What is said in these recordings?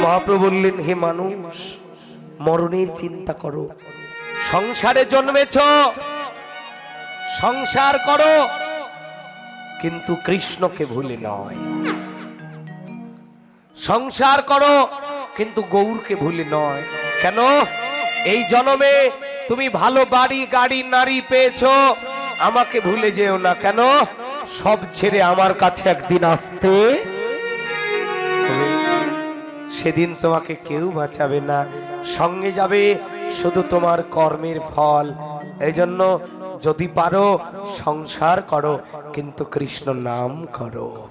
মহাপ্রভু বললেন, হে মানুষ, মরণের চিন্তা করো। সংসারে জন্মেছ, সংসার করো। কিন্তু কৃষ্ণকে ভুলে নয়। সংসার করো, কিন্তু গৌরকে ভুলে নয়। কেন? এই জন্মে তুমি ভালো বাড়ি, গাড়ি, নারী পেয়েছ। আমাকে ভুলে যেও না। কেন? সব ছেড়ে আমার কাছে একদিন আসতে। সেদিন তোমাকে কেউ বাঁচাবে না। সঙ্গে যাবে শুধু তোমার কর্মের ফল। এই জন্য যদি পারো, সংসার করো, কিন্তু কৃষ্ণ নাম করো।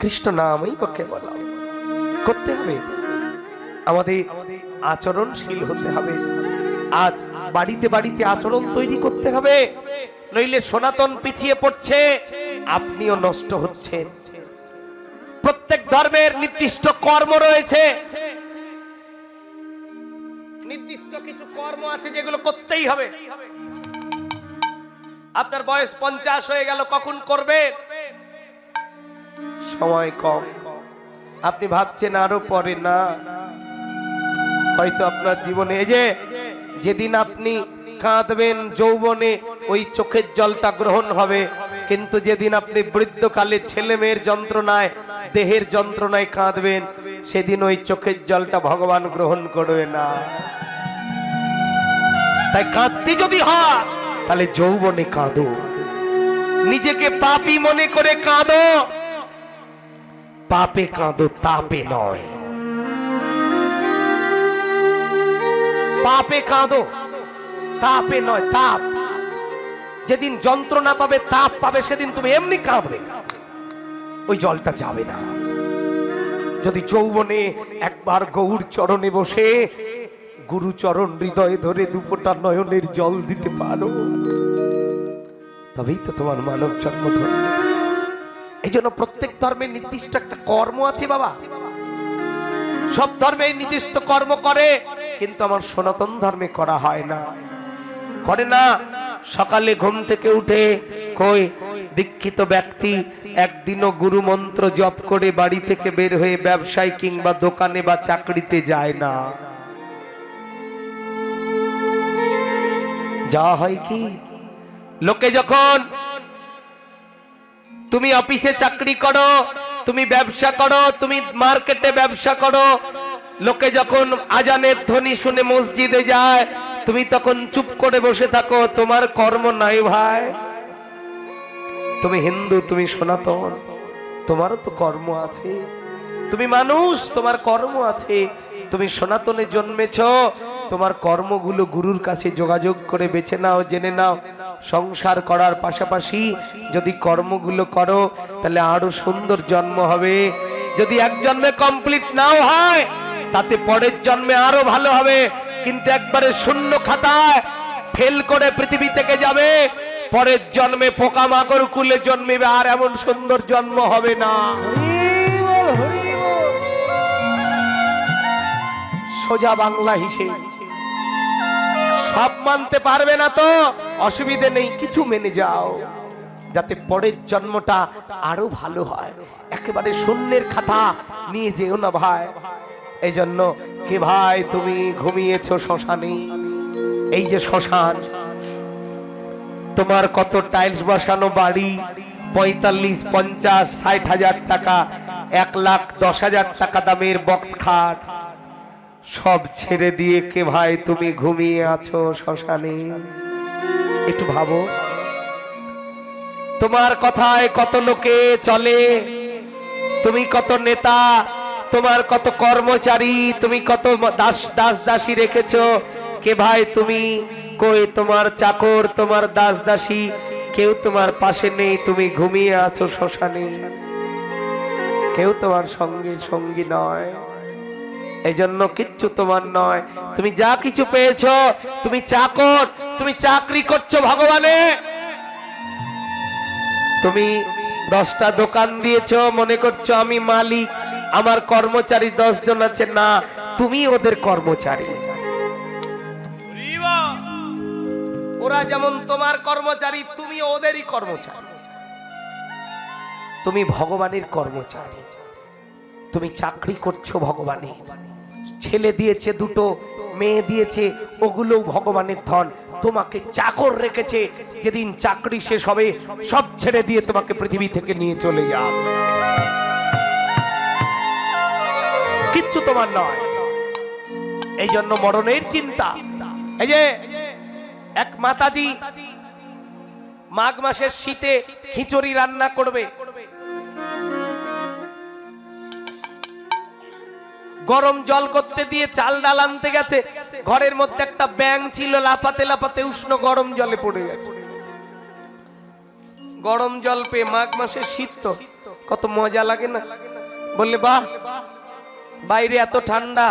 কৃষ্ণ নামই পক্ষে বলা। করতে হবে। আমাদের আচরণশীল হতে হবে। আজ বাড়িতে বাড়িতে আচরণ তৈরি করতে হবে। নইলে সনাতন পিছিয়ে পড়ছে। আপনিও নষ্ট হচ্ছেন। প্রত্যেক ধর্মের নির্দিষ্ট কর্ম রয়েছে। নির্দিষ্ট কিছু কর্ম আছে যেগুলো করতেই হবে। আপনার বয়স পঞ্চাশ হয়ে গেল, কখন করবে? সময় কম। আপনি ভাবছেন আরও পরে না। হয়তো আপনার জীবনে এই যে যেদিন আপনি কাঁদবেন যৌবনে ওই চোখের জলটা গ্রহণ হবে, কিন্তু যেদিন আপনি বৃদ্ধকালে ছেলে মেয়ের যন্ত্রণায় দেহের যন্ত্রণায় কাঁদবেন, সেদিন ওই চোখের জলটা ভগবান গ্রহণ করবে না। তাই কাঁদতে যদি হয়, তাহলে যৌবনে কাঁদো। নিজেকে পাপি মনে করে কাঁদো। পাপে কাঁদো, তাপে নয়। পাপে কাঁদো, তাপে নয়, তাপ। যেদিন যন্ত্রণা পাবে, তাপ পাবে, সেদিন তুমি এমনি কাঁদবে। ওই জলটা যাবে না। যদি যৌবনে একবার গৌর চরণে বসে, গুরু চরণ হৃদয়ে ধরে দুপোটা নয়নের জল দিতে পারো। তবেই তো তোমার মানব জন্ম ধন্য। এই জন্য প্রত্যেক ধর্মের নির্দিষ্ট একটা কর্ম আছে বাবা। সব ধর্মের নির্দিষ্ট কর্ম করে, কিন্তু আমার সনাতন ধর্মে করা হয় না। করে না, সকালে ঘুম থেকে উঠে কই দীক্ষিত ব্যক্তি একদিনও গুরু মন্ত্র জপ করে বাড়ি থেকে বের হয়ে ব্যবসায় কিংবা দোকানে বা চাকরিতে যায় না। যা হয় কি? লোকে যখন তুমি অফিসে চাকরি করো, তুমি ব্যবসা করো, তুমি মার্কেটে ব্যবসা করো, লোকে যখন আজানের ধ্বনি শুনে মসজিদে যায়, তুমি তখন চুপ করে বসে থাকো, তোমার কর্ম নাই ভাই। তুমি হিন্দু, তুমি সনাতন, তোমারও তো কর্ম আছে। তুমি মানুষ, তোমার কর্ম আছে। তুমি সনাতনে জন্মেছ, তোমার কর্মগুলো গুরুর কাছে যোগাযোগ করে বেছে নাও, জেনে নাও। সংসার করার পাশাপাশি যদি কর্মগুলো করো, তাহলে আরও সুন্দর জন্ম হবে। যদি এক জন্মে কমপ্লিট নাও হয়, তাতে পরের জন্মে আরও ভালো হবে। কিন্তু একবারে শূন্য খাতায় ফেল করে পৃথিবী থেকে যাবে। পরের জন্মে পোকামাকড় কুলে জন্মিবে, আর এমন সুন্দর জন্ম হবে না। সোজা বাংলা হিসেবে সব মানতে পারবে না তো, অসুবিধে নেই, কিছু মেনে যাও। যাতে পরের জন্মটা আরও ভালো হয়। একেবারে শূন্যের খাতা নিয়ে যেও না ভাই। এই জন্য কে ভাই, তুমি ঘুমিয়েছো শ্মশানে। এই যে শ্মশান, তোমার কত টাইলস বসানো বাড়ি? পঁয়তাল্লিশ, পঞ্চাশ, ষাট হাজার টাকা, এক লাখ, দশ হাজার টাকা দামের বক্স খাট। সব ছেড়ে দিয়ে কে ভাই তুমি ঘুমিয়ে আছো শ্মশানে? একটু ভাবো। তোমার কথায় কত লোকে চলে? তুমি কত নেতা? তোমার কত কর্মচারী? তুমি কত দাস দাস, দাসী রেখেছো? কে ভাই তুমি? কই তোমার চাকর, তোমার দাস দাসী কেউ তোমার পাশে নেই, তুমি ঘুমিয়ে আছো শ্মশানে। কেউ তোমার সঙ্গে সঙ্গী নয়। এই জন্য কিচ্ছু তোমার নয়। তুমি যা কিছু পেয়েছ, তুমি চাকর, তুমি চাকরি করছ ভগবানে। তুমি দশটা দোকান দিয়েছ, মনে করছ আমি মালিক, আমার কর্মচারী দশ জন আছে। না, তুমি ওদের কর্মচারী। ওরা যেমন তোমার কর্মচারী তুমি ওদেরই কর্মচারী। তুমি ভগবানের কর্মচারী। তুমি চাকরি করছ ভগবানের। ছেলে দিয়েছে দুটো, মেয়ে দিয়েছে, ওগুলোও ভগবানের ধন। তোমাকে চাকর রেখেছে, যেদিন চাকরি শেষ হবে, সব ছেড়ে দিয়ে তোমাকে পৃথিবী থেকে নিয়ে চলে যা কিচ্ছু তোমার নয়। এই জন্য মরণের চিন্তা। এই যে এক মাতাজি মাঘ মাসের শীতে খিচুড়ি রান্না করবে। গরম জল করতে দিয়ে চাল ডাল আনতে গেছে। ঘরের মধ্যে একটা ব্যাং ছিল, লাফাতে লাফাতে উষ্ণ গরম জলে পড়ে গেছে। গরম জল পেয়ে মাঘ মাসের শীত তো, কত মজা লাগে না? বললে, বাহ, বাইরে এত ঠান্ডা,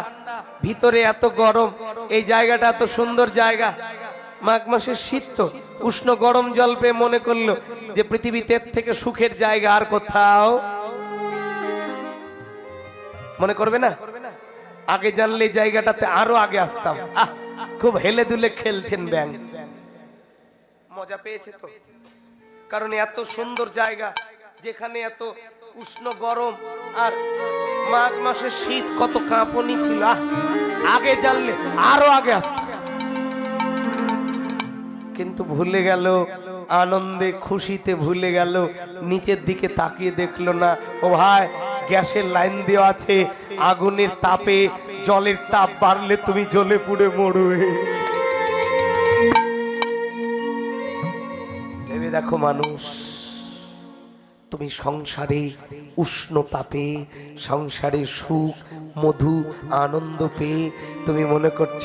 ভিতরে এত গরম, এই জায়গাটা এত সুন্দর জায়গা। মাঘ মাসের শীত তো। উষ্ণ গরম জল পেয়ে মনে করল যে পৃথিবীতে থেকে সুখের জায়গা আর কোথাও। মনে করবে না? আগে জানলে জায়গাটাতে আরও আগে আসতাম। খুব হেলে দুলে খেলছেন ব্যাং। মজা পেয়েছে তো। কারণ এত সুন্দর জায়গা যেখানে এত উষ্ণ গরম আর মাঘ মাসের শীত কত কাঁপনি ছিল। আগে জানলে আরও আগে আসতাম। কিন্তু ভুলে গেল, আনন্দে খুশিতে ভুলে গেল, নিচের দিকে তাকিয়ে দেখল না। ও ভাই, গ্যাসের লাইন দেওয়া আছে, আগুনের তাপে জলের তাপ বাড়লে তুমি জ্বলে পুড়ে মরবে। ভেবে দেখো মানুষ, তুমি সংসারে উষ্ণ তাপে, সংসারে সুখ, মধু, আনন্দ পেয়ে তুমি মনে করছ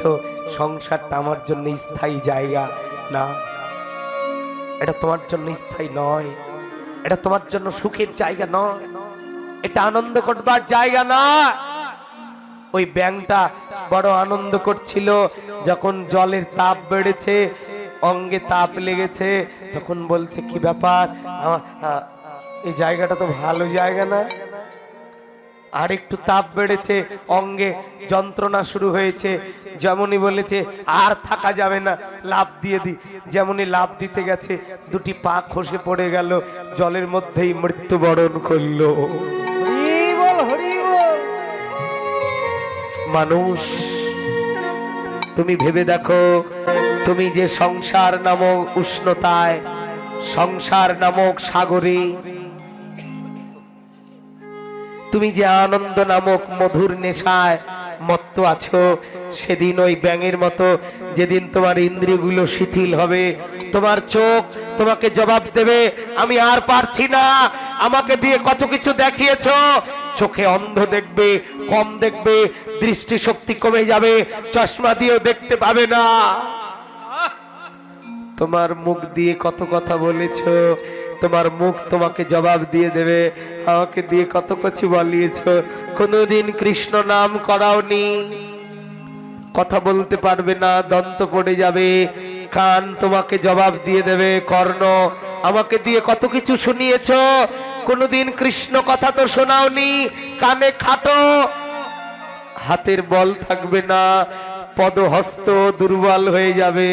সংসারটা আমার জন্য স্থায়ী জায়গা। না। এটা তোমার জন্য স্থায়ী নয়। এটা তোমার জন্য সুখের জায়গা নয়। এটা আনন্দ করবার জায়গা না। ওই ব্যাংটা বড় আনন্দ করছিল। যখন জলের তাপ বেড়েছে, অঙ্গে তাপ লেগেছে, তখন বলছে, কি ব্যাপার? এই জায়গাটা তো ভালো জায়গা না? আর একটু তাপ বেড়েছে অঙ্গে যন্ত্রণা শুরু হয়েছে। যেমনই বলেছে আর থাকা যাবে না লাভ দিয়ে দি। যেমনই লাভ দিতে গেছে দুটি পা খসে পড়ে গেল জলের মধ্যেই মৃত্যুবরণ করল। মানুষ তুমি ভেবে দেখো তুমি যে সংসার নামক উষ্ণতায় সংসার নামক সাগরে তুমি যে আনন্দ নামক মধুর নেশায় মত্ত আছো, সেদিন ওই ব্যাঙের মতো যেদিন তোমার ইন্দ্রিয়গুলো শিথিল হবে, তোমার চোখ তোমাকে জবাব দেবে, আমি আর পারছি না, আমাকে দিয়ে কত কিছু দেখিয়েছো। চোখে অন্ধ দেখবে, কম দেখবে, দৃষ্টিশক্তি কমে যাবে, চশমা দিয়েও দেখতে পাবে না। তোমার মুখ দিয়ে কত কথা বলেছ তোমার মুখ তোমাকে জবাব দিয়ে দেবে। আমাকে দিয়ে কত কিছু বলিয়েছ। কোনোদিন কৃষ্ণ নাম করাওনি। কথা বলতে পারবে না, দন্ত পড়ে যাবে। কান তোমাকে জবাব দিয়ে দেবে, কর্ণ, আমাকে দিয়ে কত কিছু শুনিয়েছ। কোনোদিন কৃষ্ণ কথা তো শোনাওনি, কানে খাটো। হাতের বল থাকবে না, পদহস্ত দুর্বল হয়ে যাবে।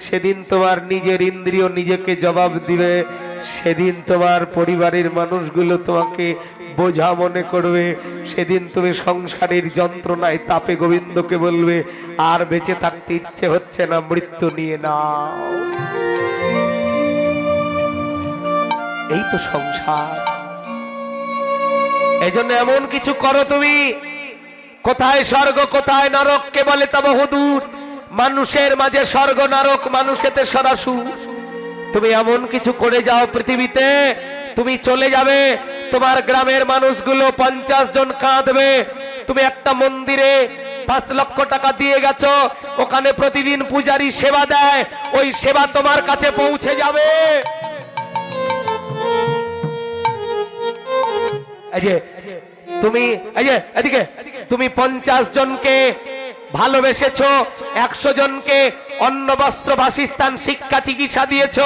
সেদিন তোমার নিজের ইন্দ্রিয় নিজেকে জবাব দিবে। সেদিন তোমার পরিবারের মানুষগুলো তোমাকে বোঝা মনে করবে। সেদিন তুমি সংসারের যন্ত্রণায় তাপে গোবিন্দকে বলবে, আর বেঁচে থাকতে ইচ্ছে হচ্ছে না, মৃত্যু নিয়ে নাও। এই তো সংসার। এই জন্য এমন কিছু করো তুমি। কোথায় স্বর্গ, কোথায় নরক, কে বলে তা বহুদূর। মানুষের মাঝে স্বর্গ, নরক, মানুষেতে সরাসু তুমি এমন কিছু করে যাও পৃথিবীতে, তুমি চলে যাবে, তোমার গ্রামের মানুষগুলো পঞ্চাশ জন কাঁদবে। তুমি একটা মন্দিরে পাঁচ লক্ষ টাকা দিয়ে গেছো, ওখানে প্রতিদিন পূজারি সেবা দেয়, ওই সেবা তোমার কাছে পৌঁছে যাবে। তুমি এদিকে, তুমি পঞ্চাশ জনকে ভালোবেসেছো, একশো জনকে অন্ন, বস্ত্র, বাসস্থান, শিক্ষা, চিকিৎসা দিয়েছ।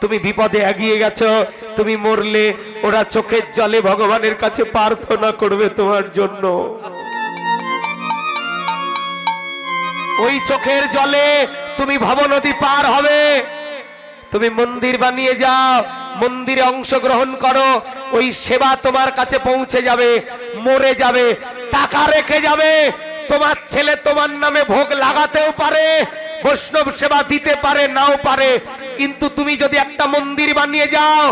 তুমি বিপদে এগিয়ে গেছো। তুমি মরলে ওরা চোখের জলে ভগবানের কাছে প্রার্থনা করবে তোমার জন্য। ওই চোখের জলে তুমি ভবনদী পার হবে। তুমি মন্দির বানিয়ে যাও। মন্দিরে অংশগ্রহণ করো। ওই সেবা তোমার কাছে পৌঁছে যাবে। মরে যাবে। টাকা রেখে যাবে। তোমার ছেলে তোমার নামে ভোগ লাগাতেও পারে। বৈষ্ণব সেবা দিতে পারে নাও পারে। কিন্তু তুমি যদি একটা মন্দির বানিয়ে যাও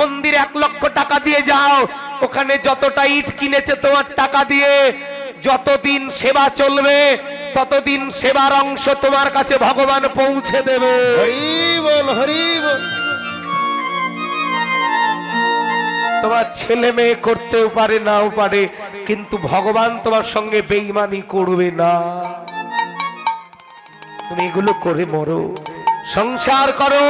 মন্দিরে এক লক্ষ টাকা দিয়ে যাও ওখানে যতটা ইট কিনেছে তোমার টাকা দিয়ে যতদিন সেবা চলবে ততদিন সেবার অংশ তোমার কাছে ভগবান পৌঁছে দেবে। তোমার ছেলে মেয়ে করতেও পারে নাও পারে কিন্তু ভগবান তোমার সঙ্গে বেইমানি করবে না। তুমি এগুলো করে মরো। সংসার করো,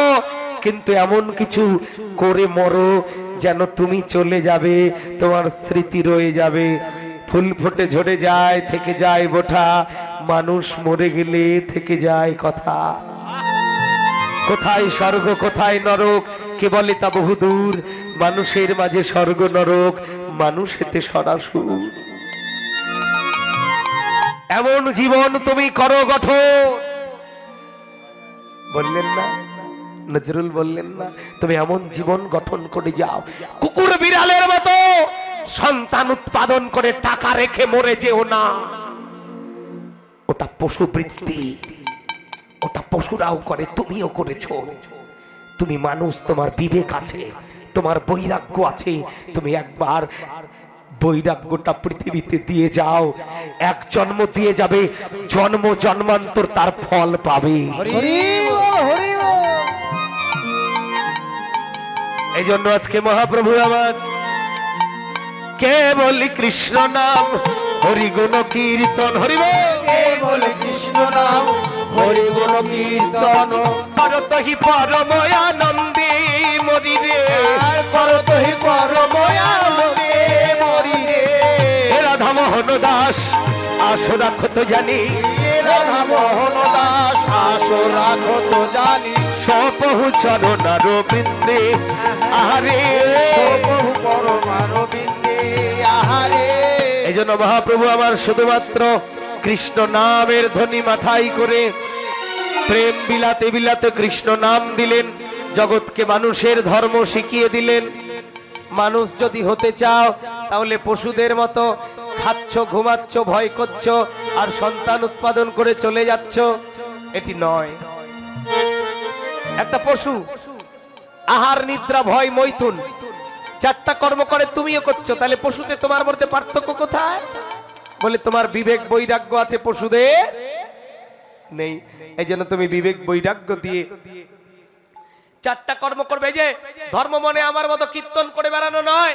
কিন্তু এমন কিছু করে মরো যেন তুমি চলে যাবে, তোমার স্মৃতি রয়ে যাবে। ফুল ফুটে ঝরে যায়, থেকে যায় বোঠা। মানুষ মরে গেলে থেকে যায় কথা। কোথায় স্বর্গ, কোথায় নরক, কে বলে তা বহুদূর। মানুষের মাঝে স্বর্গ, নরক, মানুষ এতে সরাসুর। এমন জীবন তুমি করো গঠন। বললেন না, নজরুল বললেন না, তুমি এমন জীবন গঠন করে যাও, কুকুর বিড়ালের মতো সন্তান উৎপাদন করে টাকা রেখে মরে যেও না। ওটা পশু বৃত্তি ওটা পশুরাও করে, তুমিও করেছ। তুমি মানুষ, তোমার বিবেক আছে, তোমার বৈরাগ্য আছে, তুমি একবার বৈরাগ্যটা পৃথিবীতে দিয়ে যাও। এক জন্ম দিয়ে যাবে জন্ম জন্মান্তর তার ফল পাবে। এই জন্য আজকে মহাপ্রভু আমার কে বলি কৃষ্ণ নাম হরি গুণ কীর্তন হরি বল। কে বলে কৃষ্ণ নাম হরি গুণ কীর্তন পরতহি পরময়ানন্দে মরি রে আর হি পরময়ানন্দে আসো রাখো তো জানি। রাধা মোহন দাস আসো রাখো তো জানি। সপহু চরণার বৃন্দে আহারে। বহু পরমানবিন্দে আহারে। এই জন্য মহাপ্রভু আমার শুধুমাত্র কৃষ্ণ নামের ধ্বনি মাথায় করে প্রেম বিলাতে বিলাতে কৃষ্ণ নাম দিলেন জগৎকে মানুষের ধর্ম শিখিয়ে দিলেন। মানুষ যদি হতে চাও তাহলে পশুদের মতো খাচ্ছ, ঘুমাচ্ছ, ভয় করছ, আর সন্তান উৎপাদন করে চলে যাচ্ছ, এটি নয়। একটা পশু, আহার, নিদ্রা, ভয়, মৈথুন, চারটা কর্ম করে তুমিও করছ, তাহলে পশুতে তোমার মধ্যে পার্থক্য কোথায়? বলে তোমার বিবেক বৈরাগ্য আছে, পশুদের নেই। এই জন্য তুমি বিবেক বৈরাগ্য দিয়ে চারটা কর্ম করবে। যে, ধর্ম মানে আমার মতো কীর্তন করে বেড়ানো নয়,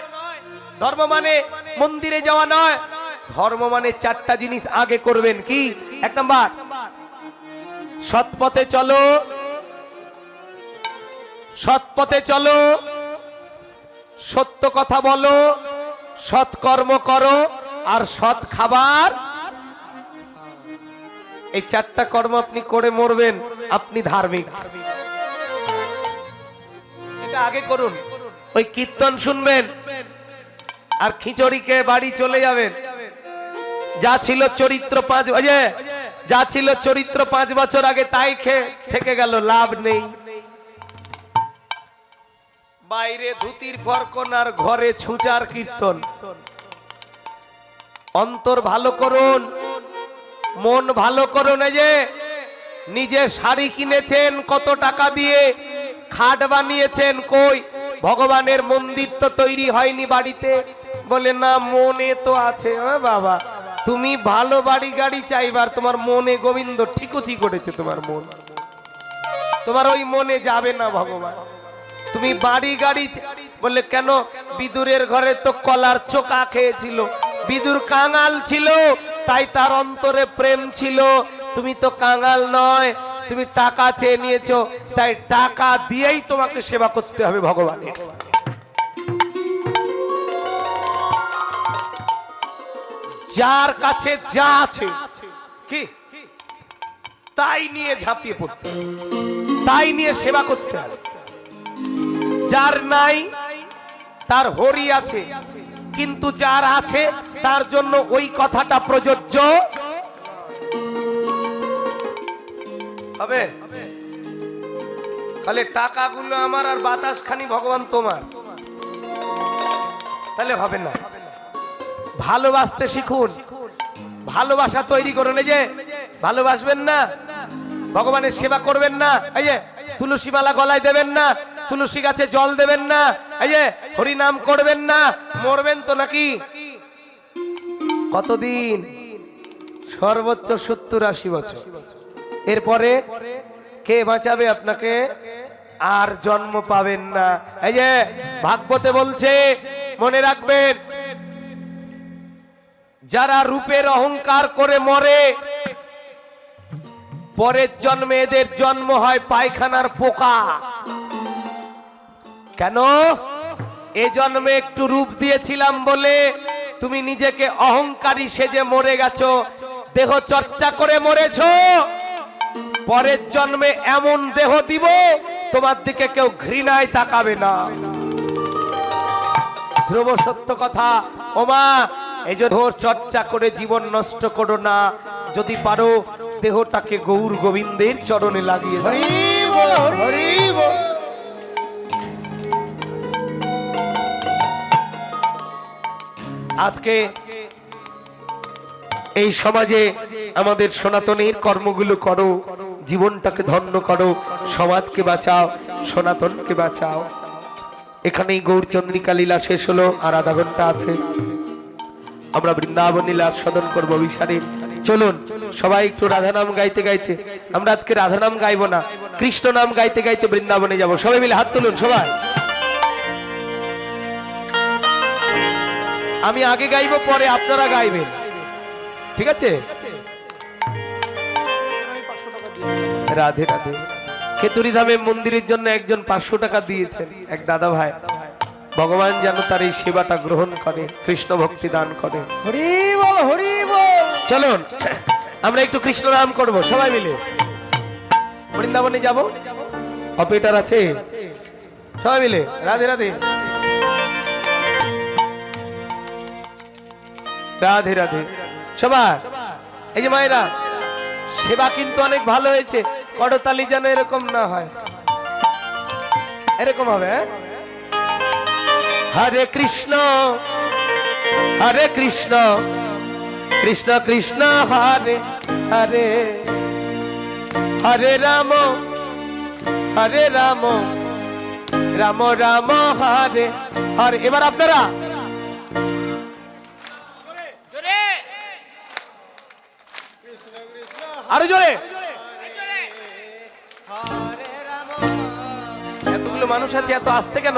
ধর্ম মানে মন্দিরে যাওয়া নয় ধর্ম মানে চারটা জিনিস আগে করবেন কি? এক নাম্বার সৎ পথে চলো। সৎ পথে চলো। সত্য কথা বলো, সৎ কর্ম করো, আর সৎ খাবার। এই চারটা কর্ম আপনি করে মরবেন, আপনি ধার্মিক। এটা আগে করুন। ওই কীর্তন শুনবেন, আর খিচুড়িকে বাড়ি চলে যাবেন। যা ছিল চরিত্র পাঁচ ওই যে, ছিল চরিত্র পাঁচ বছর আগে তাই খেয়ে থেকে গেল লাভ নেই। বাইরে ধুতির ফরকন আর ঘরে ছুচার কীর্তন। অন্তর ভালো করুন মন ভালো করুন যে নিজে শাড়ি কিনেছেন কত টাকা দিয়ে খাট বানিয়েছেন কই ভগবানের মন্দির তো তৈরি হয়নি বাড়িতে। বলে না মনে তো আছে। বাবা তুমি ভালো বাড়ি গাড়ি চাইবার, তোমার মনে গোবিন্দ ঠিকুচি করেছে তোমার মন। তোমার ওই মনে যাবে না ভগবান। তুমি বাড়ি গাড়ি বললে, কেন? বিদুরের ঘরে তো কলার চোকা খেয়েছিল। বিদুর কাঙাল ছিল, তাই তার অন্তরে প্রেম ছিল। তুমি তো কাঙাল নয়, তুমি টাকা চেয়ে নিয়েছো, তাই টাকা দিয়েই তোমাকে সেবা করতে হবে ভগবানের। যার কাছে যা আছে, কি? তাই নিয়ে ঝাঁপিয়ে পড়তে তাই নিয়ে সেবা করতে হবে। যার নাই, তার হরি আছে। কিন্তু যার আছে, তার জন্য ওই কথাটা প্রযোজ্য। হবে? তাহলে টাকাগুলো আমার আর বাতাস খানি ভগবান তোমার। তাহলে হবে না। ভালোবাসতে শিখুন। ভালোবাসা তৈরি করুন। এই যে, ভালোবাসবেন না, ভগবানের সেবা করবেন না, এই যে, তুলসী মালা গলায় দেবেন না, তুলসী গাছে জল দেবেন না, এই যে, হরিনাম করবেন না, মরবেন তো নাকি? কতদিন? সর্বোচ্চ সত্তর আশি বছর। এরপরে কে বাঁচাবে আপনাকে? আর জন্ম পাবেন না। এই যে, ভাগবতে বলছে, মনে রাখবেন যারা রূপের অহংকার করে মরে, পরের জন্মে এদের জন্ম হয় পায়খানার পোকা। কেন? এ জন্মে একটু রূপ দিয়েছিলাম বলে তুমি নিজেকে অহংকারী সেজে মরে গেছো, দেহ চর্চা করে মরেছ। পরের জন্মে এমন দেহ দিব, তোমার দিকে কেউ ঘৃণায় তাকাবে না। ধ্রুব সত্য কথা, ওমা এই যে দেহ চর্চা করে জীবন নষ্ট করো না। যদি পারো দেহটাকে গৌর গোবিন্দের চরণে লাগিয়ে আজকে এই সমাজে আমাদের সনাতনের কর্মগুলো করো জীবনটাকে ধন্য করো সমাজকে বাঁচাও সনাতনকে বাঁচাও। এখানেই গৌরচন্দ্রিকা লীলা শেষ হলো আর আধা ঘণ্টা আছে। আমরা বৃন্দাবন লীলা সদন করব বিশারে চলুন, সবাই একটু রাধা নাম গাইতে গাইতে। আমরা আজকে রাধা নাম গাইবো না, কৃষ্ণ নাম গাইতে গাইতে বৃন্দাবনে যাব। সবাই মিলে হাত তুলুন, সবাই। আমি আগে গাইবো, পরে আপনারা গাইবেন। ঠিক আছে? রাধে রাধে। খেতুরি ধামে মন্দিরের জন্য একজন পাঁচশো টাকা দিয়েছেন, এক দাদা ভাই। ভগবান যেন তার এই সেবাটা গ্রহণ করে কৃষ্ণ ভক্তি দান করে। হরি বল হরি বল। চলুন আমরা একটু কৃষ্ণ নাম করব সবাই মিলে। বৃন্দাবনে যাব? অপারেটর আছে? সবাই মিলে রাধে রাধে। রাধে রাধে। সবাই এই যে মায়েরা সেবা কিন্তু অনেক ভালো হয়েছে। করতালি যেন এরকম না হয়। এরকম হবে হ্যাঁ? হরে কৃষ্ণ হরে কৃষ্ণ কৃষ্ণ কৃষ্ণ হরে হরে হরে রাম হরে রাম রাম রাম হরে হরে। এবার আপনারা। আরও জোরে। এতগুলো মানুষ আছে, এত আসতে কেন?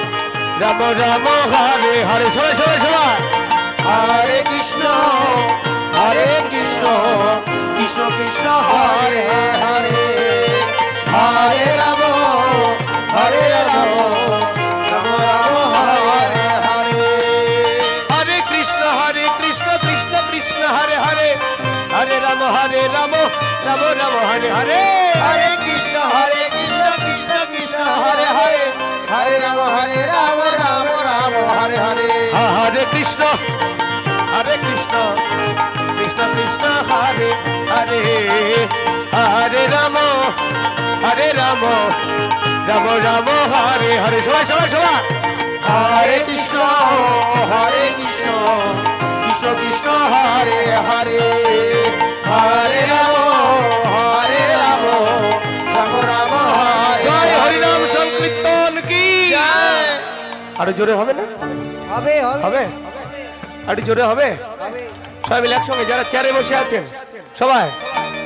রাম রাম হরে হরে সবাই সবাই সবাই। হরে কৃষ্ণ হরে কৃষ্ণ কৃষ্ণ কৃষ্ণ হরে হরে। হরে রাম হরে রাম রাম রাম হরে হরে। হরে কৃষ্ণ হরে কৃষ্ণ কৃষ্ণ কৃষ্ণ হরে হরে। হরে রাম হরে রাম রাম রাম হরে হরে। হরে কৃষ্ণ হরে কৃষ্ণ কৃষ্ণ কৃষ্ণ হরে হরে। হরে রাম হরে রাম। হরে কৃষ্ণ হরে কৃষ্ণ কৃষ্ণ কৃষ্ণ হরে হরে হরে রাম হরে রাম রাম রাম হরে হরে সবাই সবাই সবাই। হরে কৃষ্ণ হরে কৃষ্ণ কৃষ্ণ কৃষ্ণ হরে হরে হরে রাম হরে রাম রাম রাম হরে জয় হরিনাম সংকীর্তন কি। আরও জোরে হবে না? হবে হবে। আরও জোরে হবে? সবাই মিলে একসঙ্গে যারা চেয়ারে বসে আছেন সবাই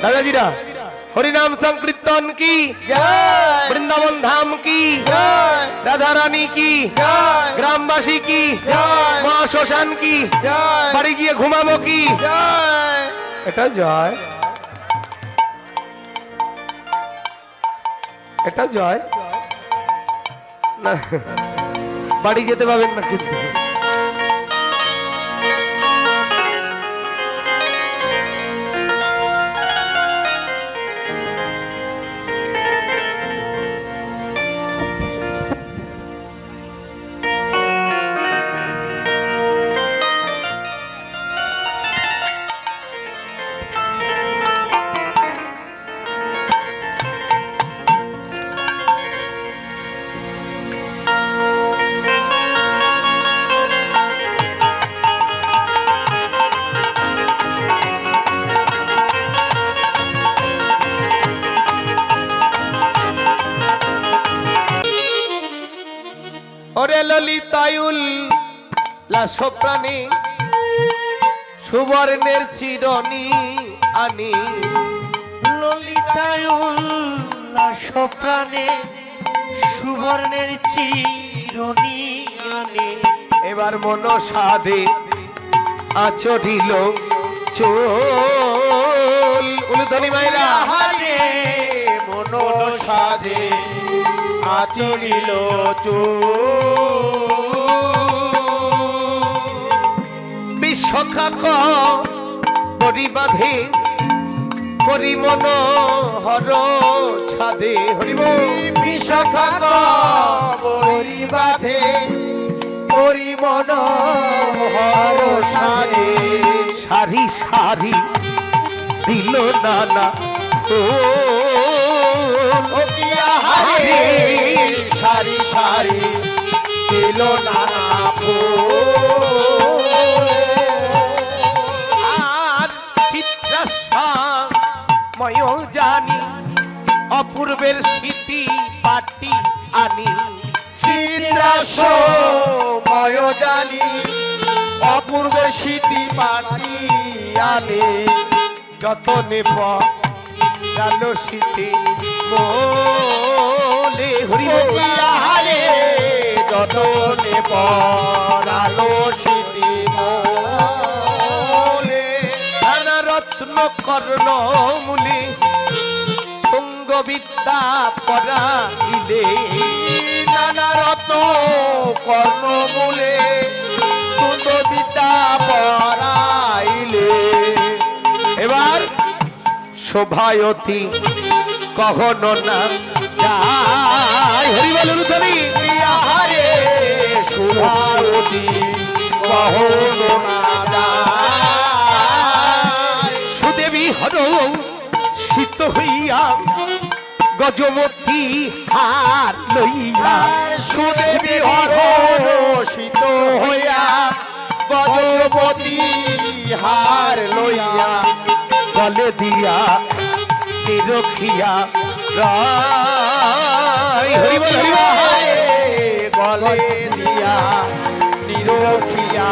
দাদাজিরা হরিনাম সংকীর্তন কি? বৃন্দাবন ধাম কি? জয়। রাধা রানী কি গ্রামবাসী কি? মা শ্মশান কি? বাড়ি গিয়ে ঘুমাবো কি? এটা জয়। এটা জয়। না বাড়ি যেতে পাবেন না কিন্তু। লাসপ্রাণী সুবর্ণের চিরনি আনি। ললিতায়ুল্লাসপ্রাণে সুবর্ণের চিরনি আনে। এবার মন সাধে আচরিল চোল। উলুধনি মাইরা হারে মন সাধে আচরিল চো বিশ্বখাক পরিবাধে করি মন হর ছাদে। হরিব বিশাখা পরিবাধে পরিমন হর সারে সারি সারি দিল নানা ও সারি সারি দিল নানা ফুল। জানি, অপূর্বের স্মৃতি পাটি আনি। চিত্রাসময় জানি, অপূর্বের স্মৃতি পাটি আনে। যতনে গেল স্মৃতি মোলে হরি হারে যতনে পরালো স্মৃতি মোলে রত্ন কর্ণ মূলে বিদ্যা পরাইলে নানা রত্ন কর্ণমূলে কুন্দ বিদ্যা পড়াইলে এবার শোভায়তী কখনো না হরি বলুন ধরি হারে সুভারতী কহনো না। সুদেবী হর, শীত হইয়া গজমতী হার লইয়া সুদেবী হর শীত হইয়া গজপতি হার লইয়া গলে দিয়া নিরখিয়া গলে দিয়া নিরখিয়া